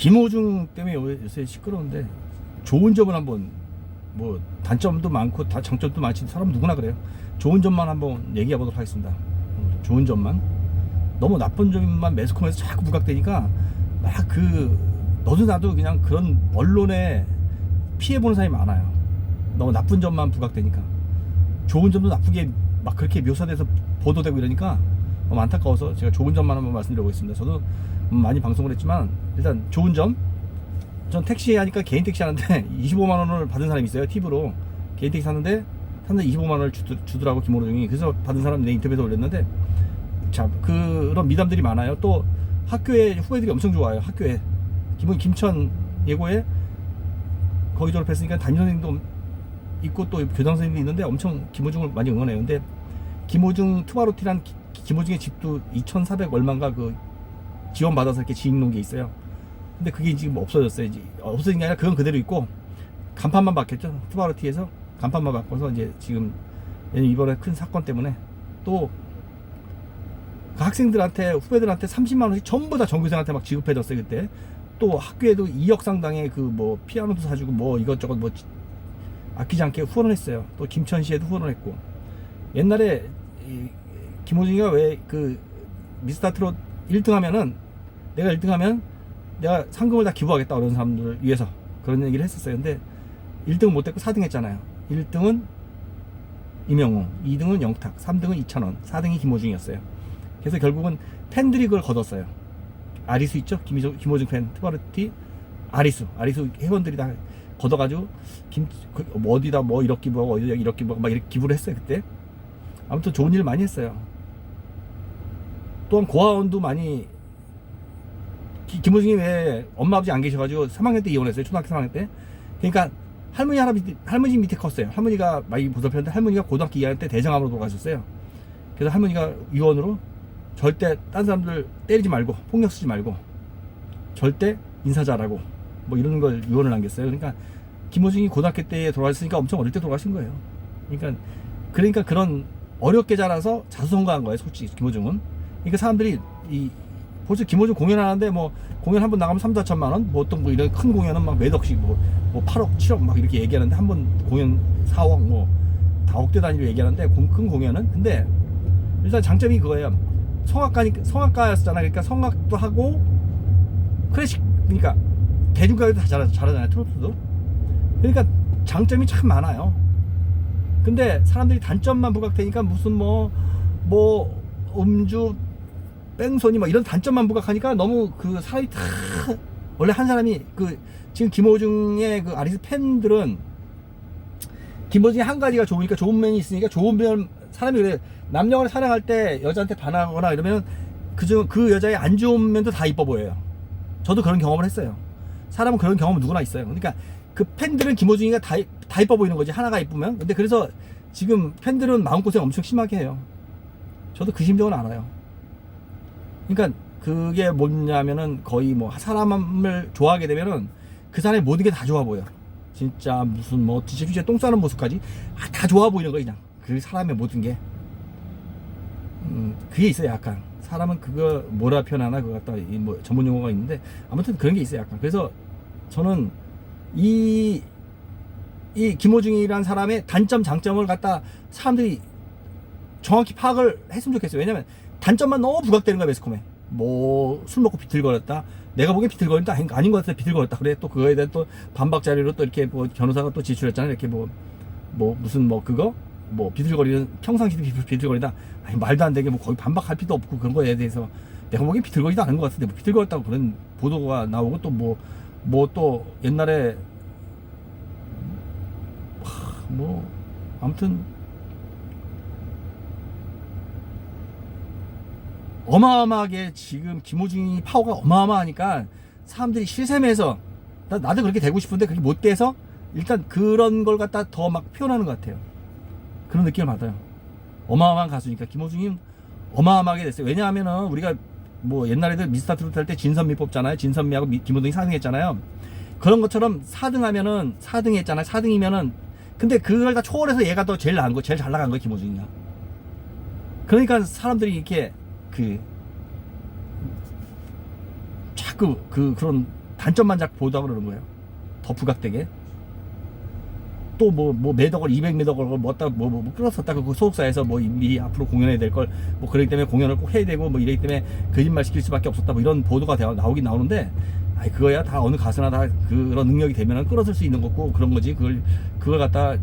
김호중 때문에 요- 요새 시끄러운데 좋은 점은 한번 뭐 단점도 많고 다 장점도 많지 사람 누구나 그래요. 좋은 점만 한번 얘기해 보도록 하겠습니다. 음, 좋은 점만 너무 나쁜 점만 매스컴에서 자꾸 부각되니까 막 그 너도 나도 그냥 그런 언론에 피해 보는 사람이 많아요. 너무 나쁜 점만 부각되니까 좋은 점도 나쁘게 막 그렇게 묘사돼서 보도되고 이러니까 너무 안타까워서 제가 좋은 점만 한번 말씀드려보겠습니다. 저도 음, 많이 방송을 했지만 일단 좋은 점. 전 택시 하니까 개인 택시 하는데 25만 원을 받은 사람이 있어요. 팁으로 개인 택시 하는데 사는데 25만 원을 주더, 주더라고 김호중이 그래서 받은 사람 내 인터뷰에서 올렸는데 자 그런 미담들이 많아요. 또 학교에 후배들이 엄청 좋아요. 학교에 김 김천 예고에 거기 졸업했으니까 담임 선생님도 있고 또 교장 선생님도 있는데 엄청 김호중을 많이 응원해요. 근데 김호중 투바로티란 기- 김호중의 집도 2,400 얼마인가 그 지원 받아서 이렇게 지은 게 있어요. 근데 그게 지금 없어졌어요. 이제 없어진 게 아니라 그건 그대로 있고 간판만 바뀌었죠. 투바로티에서 간판만 바꿔서 이제 지금 이번에 큰 사건 때문에 또 그 학생들한테 후배들한테 30만 원씩 전부 다 전교생한테 막 지급해줬어요 그때. 또 학교에도 2억 상당의 그 뭐 피아노도 사주고 뭐 이것저것 뭐 지- 아끼지 않게 후원을 했어요. 또 김천 시에도 후원을 했고 옛날에 이 김호중이가 왜 그 미스터 트롯 1등 하면은 내가 1등 하면 내가 상금을 다 기부하겠다 그런 사람들을 위해서 그런 얘기를 했었어요. 근데 1등은 못 됐고 4등 했잖아요. 1등은 이명웅, 2등은 영탁, 3등은 이찬원, 4등이 김호중이었어요. 그래서 결국은 팬들이 그걸 거뒀어요. 아리수 있죠? 김호중, 김호중 팬, 트바르티, 아리수, 아리수 회원들이 다 걷어가지고 김 그, 뭐 어디다 뭐 1억 기부하고 어디다 1억 기부하고 막 이렇게 기부를 했어요 그때. 아무튼 좋은 일 많이 했어요. 또한 고아원도 많이 기- 김호중이 왜 엄마 아버지 안 계셔가지고 3학년 때 이혼했어요 초등학교 3학년 때. 그러니까 할머니 할아버지 할머니 밑에 컸어요. 할머니가 많이 보살폈는데 할머니가 고등학교 2학년 때 대장암으로 돌아가셨어요. 그래서 할머니가 유언으로 절대 딴 사람들 때리지 말고 폭력 쓰지 말고 절대 인사 잘하고 뭐 이런 걸 유언을 남겼어요. 그러니까 김호중이 고등학교 때 돌아가셨으니까 엄청 어릴 때 돌아가신 거예요. 그러니까 그러니까 그런 어렵게 자라서 자수성가한 거예요. 솔직히 김호중은. 그러니까 사람들이 이 벌써 김호중 공연하는데 뭐 공연 한 번 나가면 3, 4천만 원, 뭐 어떤 뭐 이런 큰 공연은 막 몇 억씩 뭐, 뭐 8억, 7억 막 이렇게 얘기하는데 한 번 공연 4억 뭐 다 억대 단위로 얘기하는데 공- 큰 공연은 근데 일단 장점이 그거예요. 성악가니 성악가였잖아. 그러니까 성악도 하고 클래식 그러니까 대중가요도 다 잘하, 잘하잖아요. 트로트도. 그러니까 장점이 참 많아요. 근데 사람들이 단점만 부각되니까 무슨 뭐뭐 음주 뺑소니 뭐 이런 단점만 부각하니까 너무 그 사람이 다 원래 한 사람이 그 지금 김호중의 그 아리스 팬들은 김호중이 한 가지가 좋으니까 좋은 면이 있으니까 좋은 면 사람이 그래 남녀를 사랑할 때 여자한테 반하거나 이러면 그중 그 여자의 안 좋은 면도 다 이뻐 보여요. 저도 그런 경험을 했어요. 사람은 그런 경험은 누구나 있어요. 그러니까 그 팬들은 김호중이가 다, 이- 다 이뻐 보이는 거지 하나가 이쁘면. 근데 그래서 지금 팬들은 마음고생 엄청 심하게 해요. 저도 그 심정은 알아요. 그러니까 그게 뭐냐면은 거의 뭐 사람을 좋아하게 되면은 그 사람의 모든 게 다 좋아 보여. 진짜 무슨 뭐 진짜 똥 싸는 모습까지 아, 다 좋아 보이는 거 그냥. 그 사람의 모든 게. 음, 그게 있어요 약간. 사람은 그거 뭐라 표현하나? 그거 갖다 이뭐 전문 용어가 있는데 아무튼 그런 게 있어요 약간. 그래서 저는 이 이 김호중이라는 사람의 단점 장점을 갖다 사람들이 정확히 파악을 했으면 좋겠어요. 왜냐면 단점만 너무 부각되는 거야 매스컴에. 뭐 술 먹고 비틀거렸다. 내가 보기엔 비틀거린다 아닌, 것 같아 비틀거렸다. 그래 또 그거에 대한 또 반박 자료로 또 이렇게 뭐 변호사가 또 지출했잖아요. 이렇게 뭐뭐 무슨 뭐 그거? 뭐 비틀거리는 평상시도 비틀- 비틀거리다. 아니 말도 안 되게 뭐 거의 반박할 필요도 없고 그런 거에 대해서 내가 보기엔 비틀거리도 않은 것 같은데 뭐 비틀거렸다고 그런 보도가 나오고 또 뭐 뭐 또 옛날에 하, 뭐 아무튼 어마어마하게 지금 김호중이 파워가 어마어마하니까 사람들이 나, 나도 그렇게 되고 싶은데 그게 못 돼서 일단 그런 걸 갖다 더 막 표현하는 것 같아요. 그런 느낌을 받아요. 어마어마한 가수니까 김호중이 어마어마하게 됐어요. 왜냐하면은 우리가 뭐 옛날에도 미스터 트로트 할때 진선미 뽑잖아요. 진선미하고 미- 김호중이 4등 했잖아요. 그런 것처럼 4등 하면은 4등 했잖아요. 4등이면은 근데 그걸 다 초월해서 얘가 더 제일 나은 거, 제일 잘 나간 거예요, 김호중이가. 그러니까 사람들이 이렇게 그 자꾸 그 그런 단점만 자꾸 보다 그러는 거예요. 더 부각되게. 또 뭐 뭐 매덕을 200매덕을 뭐다 뭐, 뭐, 뭐 끌었었다. 그 소속사에서 뭐 미리 앞으로 공연해야 될 걸 뭐 그러기 때문에 공연을 꼭 해야 되고 뭐 이러기 때문에 거짓말 시킬 수밖에 없었다. 뭐 이런 보도가 되- 나오긴 나오는데 아이 그거야 다 어느 가수나 다 그런 능력이 되면은 끌어설 수 있는 거고 그런 거지. 그걸 그걸 갖다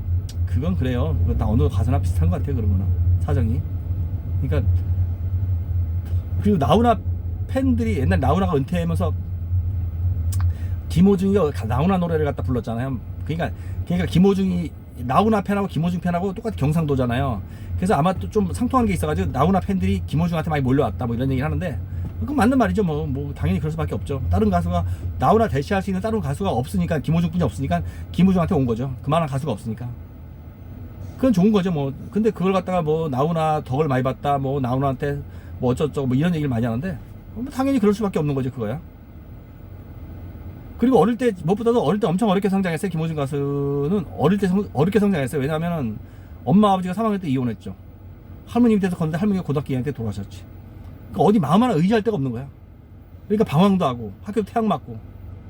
그건 그래요. 그건 다 어느 가수나 비슷한 것 같아요 그런 거는. 사정이. 그러니까 그리고 나훈아 팬들이 옛날 나훈아가 은퇴하면서 김호중이가 나훈아 노래를 갖다 불렀잖아요. 그러니까 그러니까 김호중이 나훈아 팬하고 김호중 팬하고 똑같이 경상도잖아요. 그래서 아마 또 좀 상통하는 게 있어가지고 나훈아 팬들이 김호중한테 많이 몰려왔다 뭐 이런 얘기를 하는데 그건 맞는 말이죠. 뭐, 뭐 당연히 그럴 수밖에 없죠. 다른 가수가 나훈아 대체할 수 있는 다른 가수가 없으니까 김호중뿐이 없으니까 김호중한테 온 거죠. 그만한 가수가 없으니까. 그건 좋은 거죠. 뭐 근데 그걸 갖다가 뭐 나훈아 덕을 많이 봤다. 뭐 나훈아한테 뭐 어쩌저쩌고 뭐 이런 얘기를 많이 하는데 뭐 당연히 그럴 수밖에 없는 거죠. 그거야. 그리고 어릴 때 무엇보다도 어릴 때 엄청 어렵게 성장했어요. 김호중 가수는 어릴 때 성, 어렵게 성장했어요. 왜냐하면은 엄마 아버지가 3학년 때 이혼했죠. 할머니 밑에서 컸는데 할머니가 고등학교 2학년 때 돌아가셨지. 그러니까 어디 마음 하나 의지할 데가 없는 거야. 그러니까 방황도 하고 학교도 태양 맞고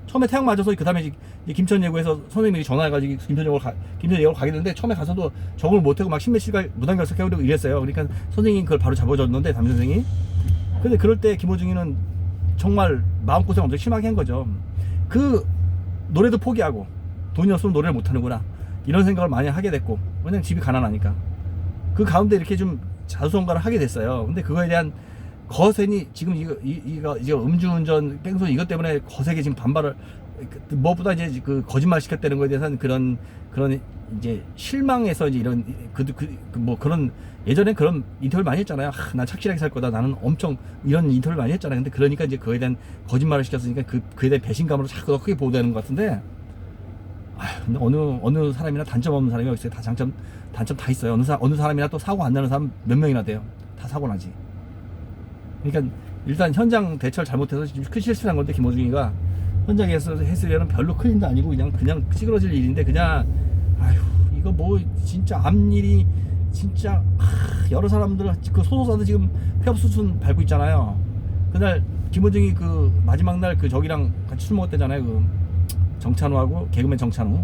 처음에 태양 맞아서 그 다음에 김천 예고에서 선생님이 전화해가지고 김천 예고 가, 김천 예고 가게 됐는데 처음에 가서도 적응을 못하고 막 십몇시간 무단 결석하고 이랬어요. 그러니까 선생님이 그걸 바로 잡아줬는데 담임 선생이. 근데 그럴 때 김호중이는 정말 마음고생 엄청 심하게 한 거죠. 그 노래도 포기하고 돈이 없으면 노래를 못하는구나 이런 생각을 많이 하게 됐고 왜냐면 집이 가난하니까 그 가운데 이렇게 좀 자수성가를 하게 됐어요 근데 그거에 대한 거센이 지금 이거 이- 이거 이거 음주운전 뺑소니 이것 때문에 거세게 지금 반발을 그, 무엇보다 이제 그 거짓말 시켰다는 거에 대해서는 그런 그런 이제 실망해서 이제 이런 그뭐 그런 예전에 그런 인터뷰를 많이 했잖아요. 아, 난 착실하게 살 거다. 나는 엄청 이런 인터뷰를 많이 했잖아요. 근데 그러니까 이제 그에 대한 거짓말을 시켰으니까 그 그에 대한 배신감으로 자꾸 더 크게 보도되는 것 같은데. 아, 근데 어느 어느 사람이나 단점 없는 사람이 있어요? 다 장점 단점 다 있어요. 어느 사 어느 사람이나 또 사고 안 나는 사람 몇 명이나 돼요. 다 사고 나지. 그러니까 일단 현장 대처를 잘못해서 지금 큰 실수를 한 건데 김호중이가 현장에서 했으려는 별로 큰 일도 아니고 그냥 그냥 찌그러질 일인데 그냥 아휴 이거 뭐 진짜 앞일이 진짜 하, 여러 사람들 그 소속사도 지금 폐업 수순 밟고 있잖아요. 그날 김호중이 그 마지막 날 그 저기랑 같이 술 먹었대잖아요. 그 정찬우하고 개그맨 정찬우.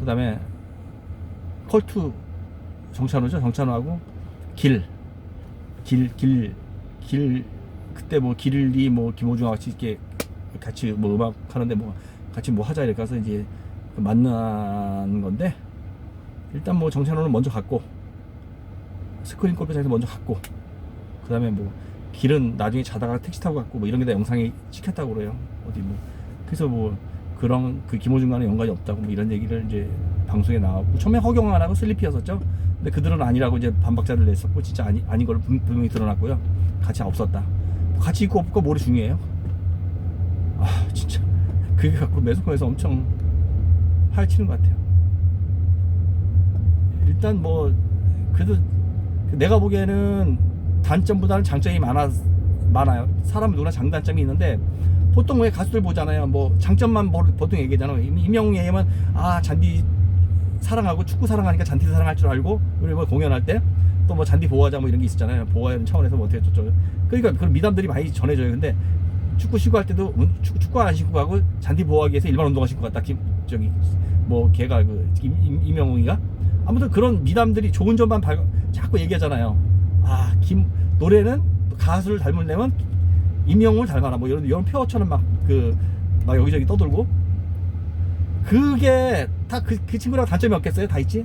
그다음에 컬투 정찬우죠. 정찬우하고 길, 길, 길, 길 그때 뭐 길이 뭐 김호중하고 같이 이렇게 같이 뭐 음악 하는데 뭐 같이 뭐 하자 이렇게 해서 이제 그 만난 건데 일단 뭐 정찬호는 먼저 갔고 스크린 골프장에서 먼저 갔고 그 다음에 뭐 길은 나중에 자다가 택시 타고 갔고 뭐 이런 게 다 영상에 찍혔다고 그래요. 어디 뭐. 그래서 뭐 그런 그 김호중과는 연관이 없다고 뭐 이런 얘기를 이제 방송에 나왔고 처음에 허경환하고 슬리피였었죠 근데 그들은 아니라고 이제 반박자를 냈었고 진짜 아니, 아닌 분- 분명히 드러났고요 같이 없었다 같이 있고 없고 뭐리 중요해요 아 진짜 그게 갖고 매스컴에서 엄청 파헤치는 것 같아요 일단 뭐 그래도 내가 보기에는 단점보다는 장점이 많아 많아요. 사람 누구나 장단점이 있는데 보통 왜 가수들 보잖아요. 뭐 장점만 보- 보통 얘기하잖아요. 임- 임영웅 얘기하면 아 잔디 사랑하고 축구 사랑하니까 잔디 사랑할 줄 알고 그리고 뭐 공연할 때 또 뭐 잔디 보호하자 뭐 이런 게 있었잖아요. 보호하는 차원에서 뭐 어떻게 저쩌고 그러니까 그런 미담들이 많이 전해져요. 근데 축구 신고 할 때도 운- 축구, 축구 안 신고 가고 잔디 보호하기 위해서 일반 운동화 신고 갔다 김 저기 뭐 걔가 그 임, 임, 임영웅이가 아무튼 그런 미담들이 좋은 점만 발, 자꾸 얘기하잖아요. 아, 김 노래는 가수를 닮으려면 임영웅을 닮아라. 뭐 이런 이런 표어처럼 막 그막 여기저기 떠들고 그게 다 그 그 친구랑 단점이 없겠어요? 다 있지?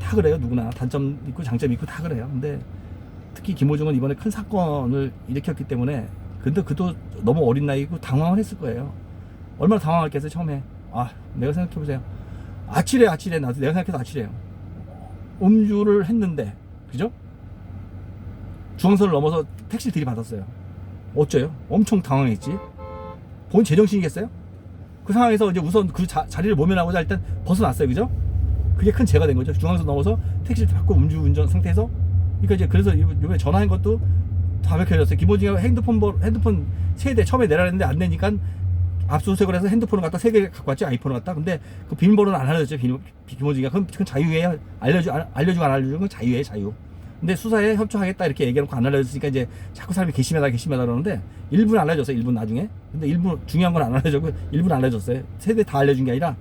다 그래요. 누구나 단점 있고 장점 있고 다 그래요. 근데 특히 김호중은 이번에 큰 사건을 일으켰기 때문에 근데 그도 너무 어린 나이고 당황을 했을 거예요. 얼마나 당황했겠어요 처음에. 아, 내가 생각해 보세요. 아찔해 아찔해 나도 내가 생각해도 아찔해요 음주를 했는데 그죠? 중앙선을 넘어서 택시 들이받았어요 어째요? 엄청 당황했지 본 제정신이겠어요? 그 상황에서 이제 우선 그 자, 자리를 모면하고자 일단 벗어났어요. 그죠? 그게 큰 죄가 된 거죠. 중앙선 넘어서 택시를 받고 음주운전 상태에서. 그러니까 이제 그래서 요- 요번에 전화한 것도 다 밝혀졌어요. 김호중이가 핸드폰 번 핸드폰 세 대 처음에 내라는데 안 되니까 압수수색을 해서 핸드폰을 갖다 세 개 갖고 왔지 아이폰을 갖다. 근데 그 비밀번호는 안 알려줬죠. 비- 비- 김호중이가. 그건, 그건 자유예요. 알려주 안- 알려주고 안 알려주는 건 자유예요. 자유 근데 수사에 협조하겠다 이렇게 얘기해놓고 안 알려줬으니까 이제 자꾸 사람이 괘씸하다 괘씸하다 그러는데 일부는 알려줬어요. 일부 나중에. 근데 일부 중요한 건 안 알려줬고 일부는 알려줬어요. 세 대 다 알려준 게 아니라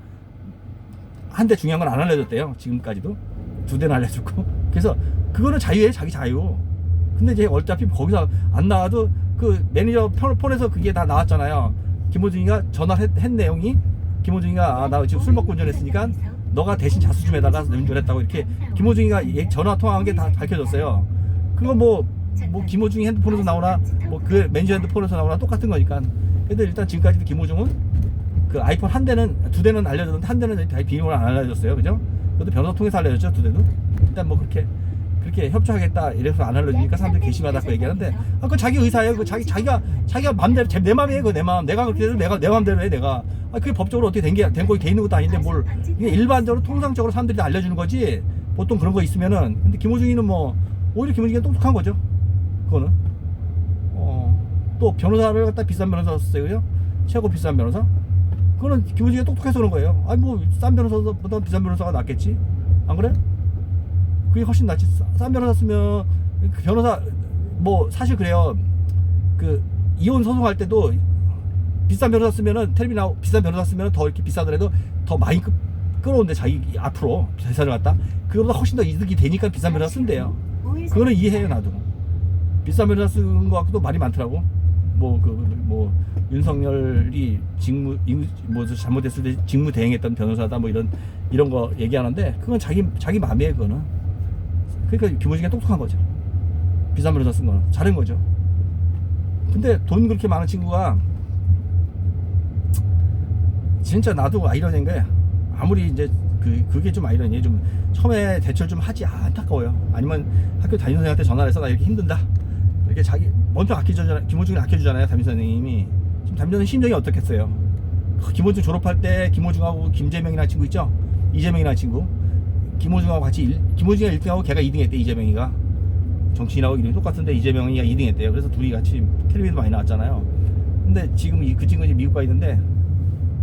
한 대 중요한 건 안 알려줬대요. 지금까지도 두 대는 알려줬고. 그래서 그거는 자유예요. 자기 자유. 근데 이제 어차피 거기서 안 나와도 그 매니저 폰- 폰에서 그게 다 나왔잖아요. 김호중이가 전화했 했 내용이 김호중이가 아, 나 지금 술 먹고 운전했으니까 너가 대신 자수 좀 해달라 운전했다고 이렇게 김호중이가 얘- 전화 통화한 게 다 밝혀졌어요. 그거 뭐, 뭐 김호중이 핸드폰에서 나오나 뭐 그 매니저 핸드폰에서 나오나 똑같은 거니까. 근데 일단 지금까지도 김호중은 그 아이폰 한 대는 두 대는 알려줬는데 한 대는 다 비밀번호 안 알려줬어요. 그죠? 그것도 변호사 통해서 알려줬죠. 두 대도. 일단 뭐 그렇게 그렇게 협조하겠다 이래서 안 알려주니까 사람들이 괘씸하다고 얘기하는데 아 그거 자기 의사예요. 그 자기 자기가 자기가 마음대로 제- 내 마음이에요. 그내 마음. 내가 그렇게 해도 내가 내 마음대로 해 내가. 아 그게 법적으로 어떻게 된게된 거기 돼 있는 것도 아닌데 뭘 이게 일반적으로 통상적으로 사람들이 다 알려주는 거지. 보통 그런 거 있으면은 근데 김호중이는 뭐 오히려 김호중이가 똑똑한 거죠. 그거는 어 또 변호사를 갖다 비싼 변호사 썼어요. 최고 비싼 변호사. 그거는 김호중이가 똑똑해서 그런 거예요. 아니 뭐 싼 변호사보다 비싼 변호사가 낫겠지. 안 그래? 그게 훨씬 낫지. 싸- 싼 변호사 쓰면 그 변호사 뭐 사실 그래요. 그 이혼 소송할 때도 비싼 변호사 쓰면은 텔레비 나 비싼 변호사 쓰면 더 이렇게 비싸더라도 더 많이 끄, 끌어온대 자기 앞으로 재산을 갖다 그거보다 훨씬 더 이득이 되니까 비싼 변호사 쓴대요. 그거는 이해해요 나도. 비싼 변호사 쓰는 거 같고도 말이 많더라고. 뭐 그 뭐 윤석열이 직무 임- 뭐 잘못했을 때 직무 대행했던 변호사다 뭐 이런 이런 거 얘기하는데 그건 자기 자기 마음이에요 그거는. 그러니까 김호중이 똑똑한 거죠. 비싼 변호사 쓴 거는 잘한 거죠. 근데 돈 그렇게 많은 친구가 진짜 나도 아이러니인 거야. 아무리 이제 그 그게 좀 아이러니해. 좀 처음에 대처를 좀 하지 아, 안타까워요. 아니면 학교 담임 선생한테 전화를 해서 나 이렇게 힘든다. 이렇게 자기 먼저 아껴주잖아. 김호중이 아껴주잖아요. 담임 선생님이 지금 담임 선생 심정이 어떻겠어요? 그 김호중 졸업할 때 김호중하고 김재명이라는 친구 있죠? 이재명이라는 친구. 김호중하고 같이 일, 김호중이가 1등하고 걔가 2등했대 이재명이가. 정치인하고 이름이 똑같은데 이재명이가 2등했대요. 그래서 둘이 같이 텔레비전 많이 나왔잖아요. 근데 지금 이- 그 친구 지금 미국 가 있는데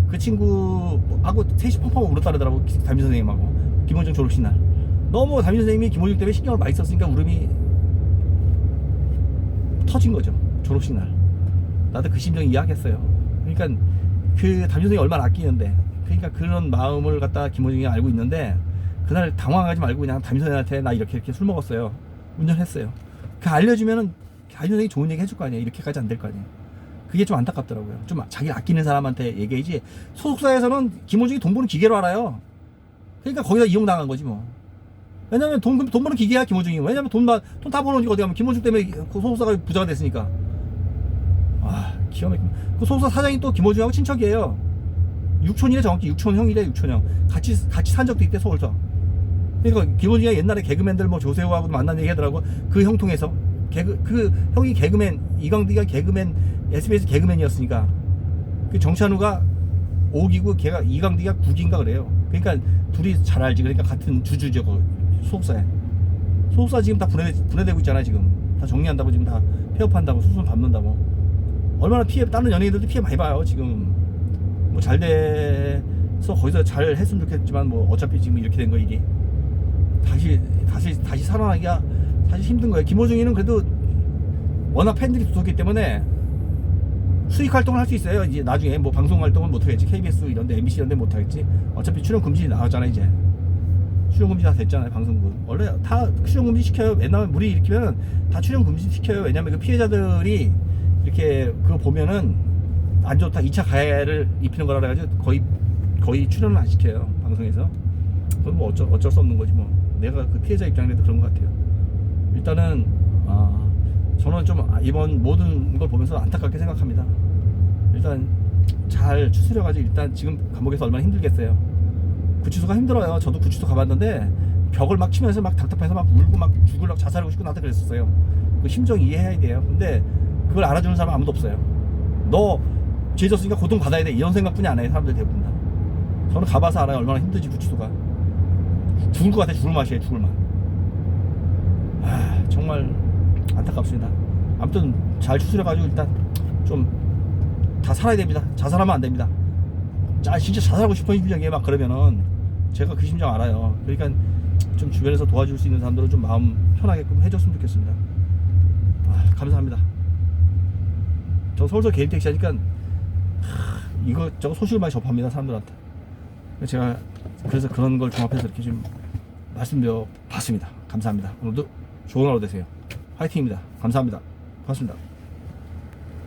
그 친구하고 셋이 펑펑 울었다더라고 담임 선생님하고 김호중 졸업식 날 너무 담임 선생님이 김호중 때문에 신경을 많이 썼으니까 울음이 터진 거죠 졸업식 날 나도 그 심정 이해하겠어요 그러니까 그 담임 선생님이 얼마나 아끼는데 그러니까 그런 마음을 갖다 김호중이 알고 있는데 그날 당황하지 말고 그냥 담임 선생님한테 나 이렇게 이렇게 술 먹었어요 운전했어요 그 알려주면은 담임 선생님이 좋은 얘기 해줄 거 아니에요 이렇게까지 안 될 거 아니에요 그게 좀 안타깝더라고요. 좀 자기 아끼는 사람한테 얘기해야지. 소속사에서는 김호중이 돈 버는 기계로 알아요. 그러니까 거기다 이용당한 거지 뭐. 왜냐면 돈, 돈 버는 기계야, 김호중이. 왜냐면 돈, 돈 다 버는 게 어디 가면 김호중 때문에 그 소속사가 부자가 됐으니까. 아, 기가 막히네. 그 소속사 사장이 또 김호중하고 친척이에요. 육촌이래, 정확히 육촌 형이래, 육촌 형. 같이, 같이 산 적도 있대, 서울서. 그러니까 김호중이가 옛날에 개그맨들 뭐 조세호하고도 만난 얘기 하더라고. 그 형 통해서. 개그, 그 형이 개그맨, 이광디가 개그맨, SBS 개그맨이었으니까. 그 정찬우가 5기고 걔가 이광디가 9기인가 그래요. 그러니까 둘이 잘 알지. 그러니까 같은 주주죠, 그 소속사에. 소속사 지금 다 분해, 분해되고 있잖아요, 지금. 다 정리한다고 지금 다 폐업한다고 수술 밟는다고. 얼마나 피해, 다른 연예인들도 피해 많이 봐요, 지금. 뭐 잘 돼서 거기서 잘 했으면 좋겠지만 뭐 어차피 지금 이렇게 된 거 일이. 다시 다시 다시 살아나기가 사실 힘든 거예요. 김호중이는 그래도 워낙 팬들이 두텁기 때문에 수익 활동을 할 수 있어요. 이제 나중에 뭐 방송 활동은 못 하겠지. KBS 이런데 MBC 이런데 못 하겠지. 어차피 출연 금지 나왔잖아 이제. 출연 금지 다 됐잖아요 방송국. 원래 다 출연 금지 시켜요. 옛날에 물이 일으키면 다 출연 금지 시켜요. 왜냐면 그 피해자들이 이렇게 그거 보면은 안 좋다. 2차 가해를 입히는 거라 그래가지고 거의 거의 출연을 안 시켜요 방송에서. 그건 뭐 어쩔 어쩔 수 없는 거지 뭐. 내가 그 피해자 입장에도 그런 것 같아요. 일단은 아 저는 좀 이번 모든 걸 보면서 안타깝게 생각합니다. 일단 잘 추스려가지고 일단 지금 감옥에서 얼마나 힘들겠어요. 구치소가 힘들어요. 저도 구치소 가봤는데 벽을 막 치면서 막 답답해서 막 울고 막 죽으려고 자살하고 싶고 나한테 그랬었어요. 그 심정 이해해야 돼요. 근데 그걸 알아주는 사람 아무도 없어요. 너 죄졌으니까 고통 받아야 돼 이런 생각뿐이 안 해요. 사람들 대부분 다. 저는 가봐서 알아요. 얼마나 힘든지 구치소가. 죽을 것 같아 죽을 맛이에요. 죽을 맛. 아 정말 안타깝습니다. 아무튼 잘 추스려가지고 일단 좀 다 살아야 됩니다. 자살하면 안 됩니다. 자, 진짜 자살하고 싶은 심정이에요. 막 그러면은 제가 그 심정 알아요. 그러니까 좀 주변에서 도와줄 수 있는 사람들은 좀 마음 편하게끔 해줬으면 좋겠습니다. 아, 감사합니다. 저 서울서 개인 택시 하니까 하, 이거 저거 소식을 많이 접합니다 사람들한테. 제가 그래서 그런 걸 종합해서 이렇게 좀 말씀드려 봤습니다. 감사합니다. 오늘도 좋은 하루 되세요. 화이팅입니다. 감사합니다. 고맙습니다.